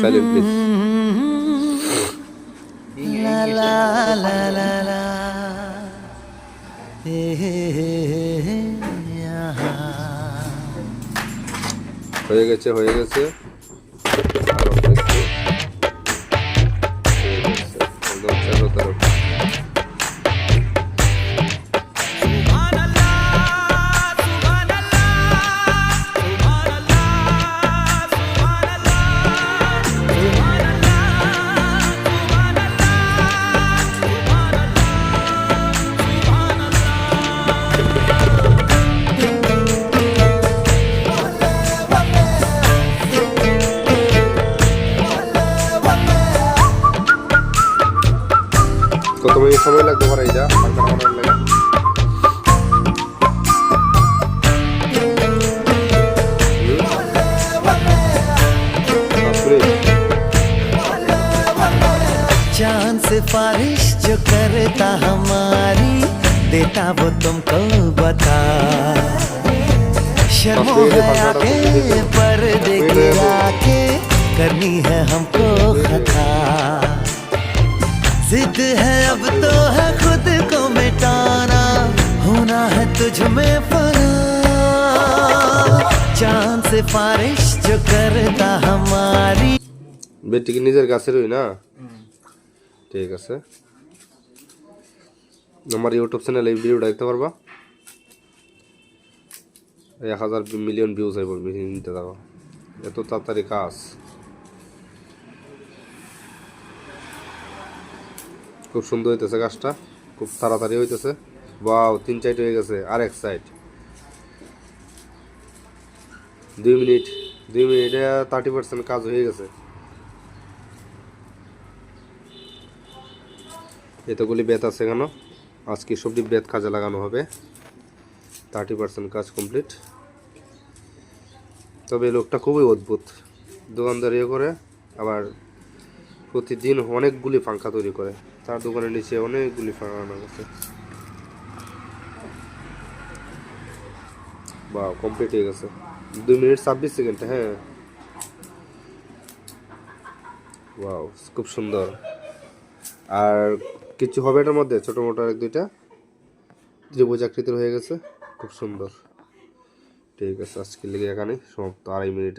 Silent please La la la la la. Eh, yeah. হয়ে গেছে হয়ে গেছে কত মিনিট সময় লাগবে ভাড়া এই যা পাঙ্খা বানানোর লাগে হুম? পাঁচ মিনিট? चांद सिफारिश जो करता हमारी देता वो तुमको बता शर्मो है आगे पर्दे गिरा के करनी है हमको खता तुझ में फना चांद सिफारिश जो करता हमारी বেডটি কি নিজের গাছেরই না ঠিক আছে আমার ইউটিউব চ্যানেলে এই ভিডিওটা দেখতে পারবা এক হাজার মিলিয়ন ভিউজ আইব নিতে থাকো এত তাড়াতাড়ি কাজ খুব সুন্দর হইতেছে গাছটা খুব তাড়াতাড়ি হইতেছে বাও তিন সাইড হয়ে গেছে, আর এক সাইড দুই মিনিট, দুই মিনিটে থার্টি পার্সেন্ট কাজ হয়ে গেছে। এতগুলি বেত আছে কেন আজকে সবজি বেত কাজে লাগানো হবে। থার্টি পার্সেন্ট কাজ কমপ্লিট তবে লোকটা খুবই অদ্ভুত। দোকানদারিও করে, আবার প্রতিদিন অনেকগুলি পাঙ্খা তৈরি করে। তার দোকানের নিচে অনেকগুলি পাঙ্খা আনা বা কমপ্লিট হয়ে গেছে। দুই মিনিট ছাব্বিশ সেকেন্ড হ্যাঁ। ওয়াও খুব সুন্দর। আর কিছু হবে এটার মধ্যে, ছোটো মোটো এক দুইটা? ত্রিভুজ আকৃতির হয়ে গেছে, খুব সুন্দর। ঠিক আছে আজকে লেগে এখানে, সমাপ্ত। আড়াই মিনিটের